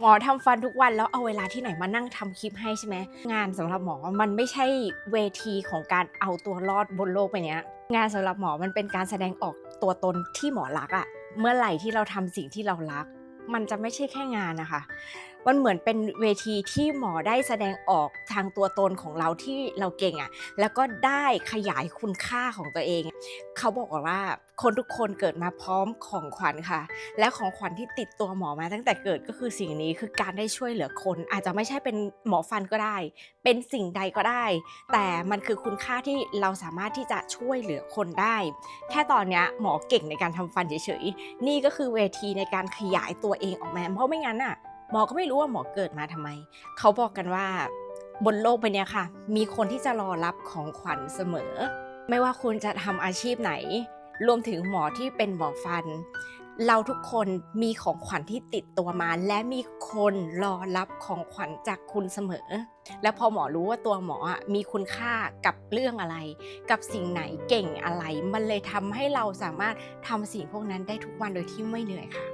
หมอทำฟันทุกวันแล้วเอาเวลาที่ไหนมานั่งทำคลิปให้ใช่ไหมงานสำหรับหมอมันไม่ใช่เวทีของการเอาตัวรอดบนโลกไปเนี้ย งานสำหรับหมอมันเป็นการแสดงออกตัวตนที่หมอรักอะเมื่อไหร่ที่เราทำสิ่งที่เรารัก มันจะไม่ใช่แค่งานนะคะ มันเหมือนเป็นเวทีที่หมอได้แสดงออกทางตัวตนของเราที่เราเก่งอะแล้วก็ได้ขยายคุณค่าของตัวเอง เขาบอกว่าคนทุกคนเกิดมาพร้อมของขวัญค่ะ และของขวัญที่ติดตัวหมอมาตั้งแต่เกิดก็คือสิ่งนี้คือการได้ช่วยเหลือคน อาจจะไม่ใช่เป็นหมอฟันก็ได้ เป็นสิ่งใดก็ได้ แต่มันคือคุณค่าที่เราสามารถที่จะช่วยเหลือคนได้ แค่ตอนนี้หมอเก่งในการทำฟันเฉยๆนี่ก็คือเวทีในการขยายตัวเองออกมาเพราะไม่งั้นน่ะ หมอก็ไม่รู้ว่าหมอเกิดมาทำไม เขาบอกกันว่าบนโลกใบเนี้ยค่ะ มีคนที่จะรอรับของขวัญเสมอ ไม่ว่าคุณจะทำอาชีพไหน รวมถึงหมอที่เป็นหมอฟัน เราทุกคนมีของขวัญที่ติดตัวมา และมีคนรอรับของขวัญจากคุณเสมอ แล้วพอหมอรู้ว่าตัวหมออะมีคุณค่ากับเรื่องอะไร กับสิ่งไหนเก่งอะไร มันเลยทำให้เราสามารถทำสิ่งพวกนั้นได้ทุกวันโดยที่ไม่เหนื่อยค่ะ